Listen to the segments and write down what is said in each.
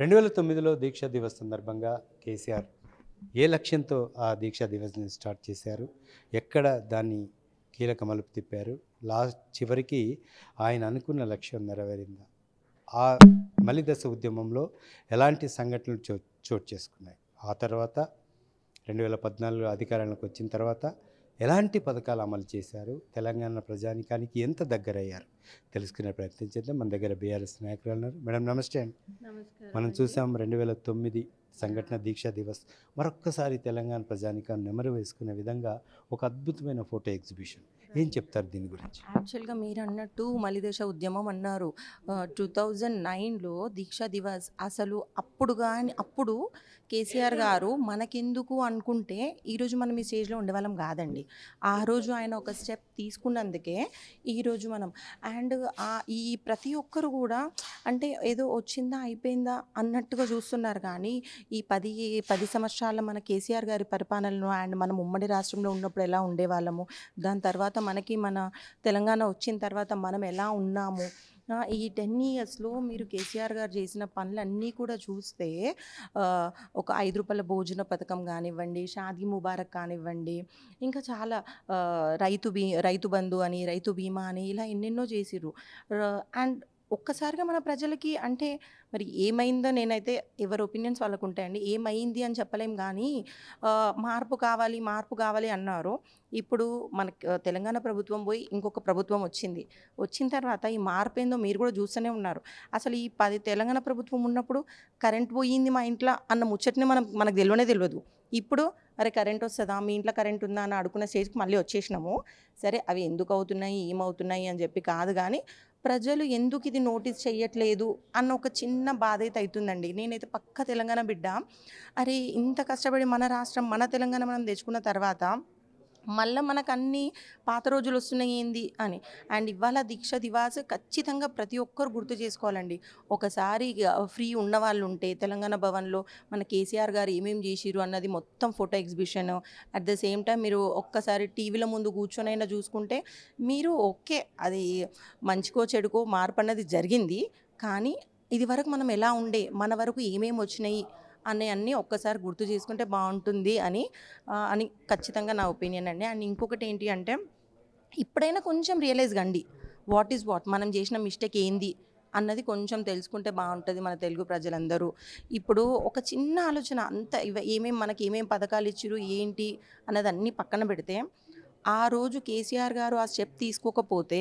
రెండు వేల తొమ్మిదిలో దీక్షా దివస్ సందర్భంగా కేసీఆర్ ఏ లక్ష్యంతో ఆ దీక్షా దివస్ని స్టార్ట్ చేశారు? ఎక్కడ దాన్ని కీలక మలుపు తిప్పారు? లాస్ట్ చివరికి ఆయన అనుకున్న లక్ష్యం నెరవేరిందా? ఆ మలిదశ ఉద్యమంలో ఎలాంటి సంఘటనలు చో చోటు చేసుకున్నాయి? ఆ తర్వాత రెండు వేల పద్నాలుగులో అధికారంలోకి వచ్చిన తర్వాత ఎలాంటి పథకాలు అమలు చేశారు? తెలంగాణ ప్రజానికానికి ఎంత దగ్గరయ్యారు? తెలుసుకునే ప్రయత్నం చేద్దాం. మన దగ్గర బీఆర్ఎస్ నాయకులు ఉన్నారు. మేడం నమస్తే అండి. మనం చూసాం రెండు వేల తొమ్మిది సంఘటన దీక్షా దివస్ మరొక్కసారి తెలంగాణ ప్రజానికాన్ని నెమరు వేసుకునే విధంగా ఒక అద్భుతమైన ఫోటో ఎగ్జిబిషన్. ఏం చెప్తారు దీని గురించి? యాక్చువల్గా మీరు అన్నట్టు మలిదేశ ఉద్యమం అన్నారు. టూ థౌజండ్ నైన్లో దీక్షా దివస్ అసలు అప్పుడు కానీ అప్పుడు కేసీఆర్ గారు మనకెందుకు అనుకుంటే ఈరోజు మనం ఈ స్టేజ్లో ఉండేవాళ్ళం కాదండి. ఆ రోజు ఆయన ఒక స్టెప్ తీసుకున్నందుకే ఈరోజు మనం. అండ్ ఈ ప్రతి ఒక్కరు కూడా అంటే ఏదో వచ్చిందా అయిపోయిందా అన్నట్టుగా చూస్తున్నారు కానీ ఈ పది పది సంవత్సరాల మన కేసీఆర్ గారి పరిపాలనలో అండ్ మనం ఉమ్మడి రాష్ట్రంలో ఉన్నప్పుడు ఎలా ఉండేవాళ్ళము? దాని తర్వాత మనకి మన తెలంగాణ వచ్చిన తర్వాత మనం ఎలా ఉన్నాము? ఈ టెన్ ఇయర్స్లో మీరు కేసీఆర్ గారు చేసిన పనులన్నీ కూడా చూస్తే ఒక ఐదు రూపాయల భోజన పథకం కానివ్వండి షాదీ ముబారక్ కానివ్వండి ఇంకా చాలా రైతు బీ రైతు బంధు అని రైతు బీమా అని ఇలా ఎన్నెన్నో చేసిర్రు. అండ్ ఒక్కసారిగా మన ప్రజలకి అంటే మరి ఏమైందో నేనైతే ఎవరి ఒపీనియన్స్ వాళ్ళకు ఉంటాయండి ఏమైంది అని చెప్పలేం కానీ మార్పు కావాలి మార్పు కావాలి అన్నారు. ఇప్పుడు మనకి తెలంగాణ ప్రభుత్వం పోయి ఇంకొక ప్రభుత్వం వచ్చింది. వచ్చిన తర్వాత ఈ మార్పు ఏందో మీరు కూడా చూస్తూనే ఉన్నారు. అసలు ఈ పది తెలంగాణ ప్రభుత్వం ఉన్నప్పుడు కరెంట్ పోయింది మా ఇంట్లో అన్న ముచ్చట్ని మనం మనకు తెలియనే తెలియదు. ఇప్పుడు అరే కరెంట్ వస్తుందా? మీ ఇంట్లో కరెంట్ ఉందా? అని అడుకున్న స్టేజ్కి మళ్ళీ వచ్చేసినాము. సరే అవి ఎందుకు అవుతున్నాయి? ఏమవుతున్నాయి? అని చెప్పి కాదు కానీ ప్రజలు ఎందుకు ఇది నోటీస్ చేయట్లేదు అన్న ఒక చిన్న బాధ అయితే అవుతుందండి నేనైతే పక్క తెలంగాణ బిడ్డ. అరే ఇంత కష్టపడి మన రాష్ట్రం మన తెలంగాణ మనం తెచ్చుకున్న తర్వాత మళ్ళీ మనకు అన్ని పాత రోజులు వస్తున్నాయి ఏంది అని. అండ్ ఇవాళ దీక్ష దివాస్ ఖచ్చితంగా ప్రతి ఒక్కరు గుర్తు చేసుకోవాలండి. ఒకసారి ఫ్రీ ఉన్న వాళ్ళు ఉంటే తెలంగాణ భవన్లో మన కేసీఆర్ గారు ఏమేమి చేసిరు అన్నది మొత్తం photo exhibition. At the same time మీరు ఒక్కసారి టీవీల ముందు కూర్చొనైనా చూసుకుంటే మీరు ఓకే అది మంచికో చెడుకో మార్పు అన్నది జరిగింది. కానీ ఇది వరకు మనం ఎలా ఉండే మన వరకు ఏమేమి వచ్చినాయి అనే అన్ని ఒక్కసారి గుర్తు చేసుకుంటే బాగుంటుంది అని అని ఖచ్చితంగా నా ఒపీనియన్ అండి. అండ్ ఇంకొకటి ఏంటి అంటే ఇప్పుడైనా కొంచెం రియలైజ్ కండి వాట్ ఈజ్ వాట్ మనం చేసిన మిస్టేక్ ఏంది అన్నది కొంచెం తెలుసుకుంటే బాగుంటుంది మన తెలుగు ప్రజలందరూ. ఇప్పుడు ఒక చిన్న ఆలోచన అంత ఇవ ఏమేమి మనకి ఏమేమి పథకాలు ఇచ్చారు ఏంటి అన్నది అన్నీ పక్కన పెడితే ఆ రోజు కేసీఆర్ గారు ఆ స్టెప్ తీసుకోకపోతే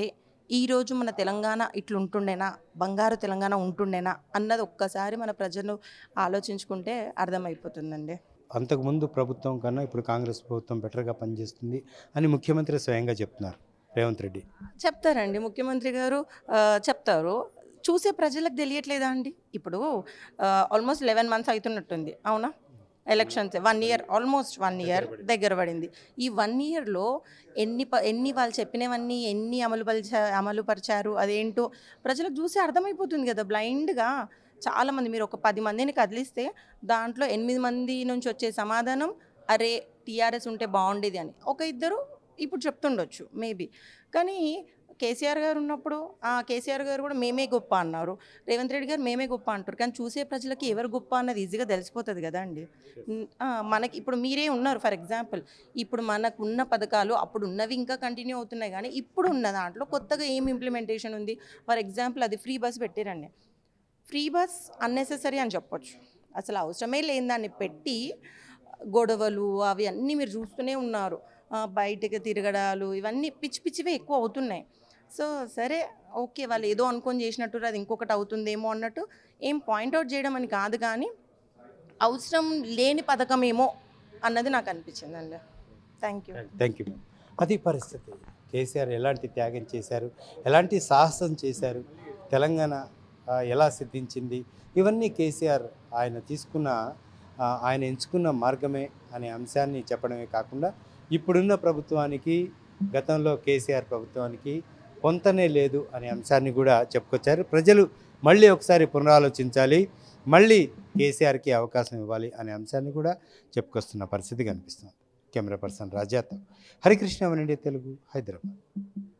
ఈ రోజు మన తెలంగాణ ఇట్లుంటుండేనా? బంగారు తెలంగాణ ఉంటుండేనా? అన్నది ఒక్కసారి మన ప్రజలు ఆలోచించుకుంటే అర్థమైపోతుందండి. అంతకుముందు ప్రభుత్వం కన్నా ఇప్పుడు కాంగ్రెస్ ప్రభుత్వం బెటర్గా పనిచేస్తుంది అని ముఖ్యమంత్రి స్వయంగా చెప్తున్నారు. రేవంత్ రెడ్డి. చెప్తారండి. ముఖ్యమంత్రి గారు చెప్తారు. చూసే ప్రజలకు తెలియట్లేదా అండి? ఇప్పుడు ఆల్మోస్ట్ లెవెన్ మంత్స్ అవుతున్నట్టుంది అవునా? Elections one year almost one year దగ్గర పడింది. ఈ వన్ ఇయర్లో ఎన్ని ప ఎన్ని వాళ్ళు చెప్పినవన్నీ ఎన్ని అమలు పరిచా అమలు పరిచారు అదేంటో ప్రజలకు చూసి అర్థమైపోతుంది కదా. బ్లైండ్గా చాలామంది మీరు ఒక పది మందిని కదిలిస్తే దాంట్లో ఎనిమిది మంది నుంచి వచ్చే సమాధానం అరే టీఆర్ఎస్ ఉంటే బాగుండేది అని. ఒక ఇద్దరు ఇప్పుడు చెప్తుండొచ్చు మేబీ కానీ కేసీఆర్ గారు ఉన్నప్పుడు ఆ కేసీఆర్ గారు కూడా మేమే గొప్ప అన్నారు. రేవంత్ రెడ్డి గారు మేమే గొప్ప అంటారు. కానీ చూసే ప్రజలకి ఎవరు గొప్ప అన్నది ఈజీగా తెలిసిపోతుంది కదా అండి. ఉమ్, ఆ, మనకి ఇప్పుడు మీరే ఉన్నారు ఫర్ ఎగ్జాంపుల్. ఇప్పుడు మనకు ఉన్న పథకాలు అప్పుడు ఉన్నవి ఇంకా కంటిన్యూ అవుతున్నాయి కానీ ఇప్పుడు ఉన్న దాంట్లో కొత్తగా ఏం ఇంప్లిమెంటేషన్ ఉంది? ఫర్ ఎగ్జాంపుల్ అది ఫ్రీ బస్ పెట్టారండి. ఫ్రీ బస్ అన్నెసెసరీ అని చెప్పొచ్చు. అసలు అవసరమే లేని దాన్ని పెట్టి గొడవలు అవి అన్నీ మీరు చూస్తూనే ఉన్నారు. బయటకు తిరగడాలు ఇవన్నీ పిచ్చి పిచ్చివే ఎక్కువ అవుతున్నాయి. సో సరే ఓకే వాళ్ళు ఏదో అనుకొని చేసినట్టు అది ఇంకొకటి అవుతుందేమో అన్నట్టు ఏం పాయింట్అవుట్ చేయడం అని కాదు కానీ అవసరం లేని పథకం ఏమో అన్నది నాకు అనిపించిందండి. Thank you. Thank you. అది పరిస్థితి. కేసీఆర్ ఎలాంటి త్యాగం చేశారు? ఎలాంటి సాహసం చేశారు? తెలంగాణ ఎలా సిద్ధించింది? ఇవన్నీ కేసీఆర్ ఆయన తీసుకున్న ఆయన ఎంచుకున్న మార్గమే అనే అంశాన్ని చెప్పడమే కాకుండా ఇప్పుడున్న ప్రభుత్వానికి గతంలో కేసీఆర్ ప్రభుత్వానికి పొంతనే లేదు అనే అంశాన్ని కూడా చెప్పుకొచ్చారు. ప్రజలు మళ్ళీ ఒకసారి పునరాలోచించాలి మళ్ళీ కేసీఆర్కి అవకాశం ఇవ్వాలి అనే అంశాన్ని కూడా చెప్పుకొస్తున్న పరిస్థితి కనిపిస్తుంది. కెమెరా పర్సన్ రాజాతో హరికృష్ణ వనండి తెలుగు హైదరాబాద్.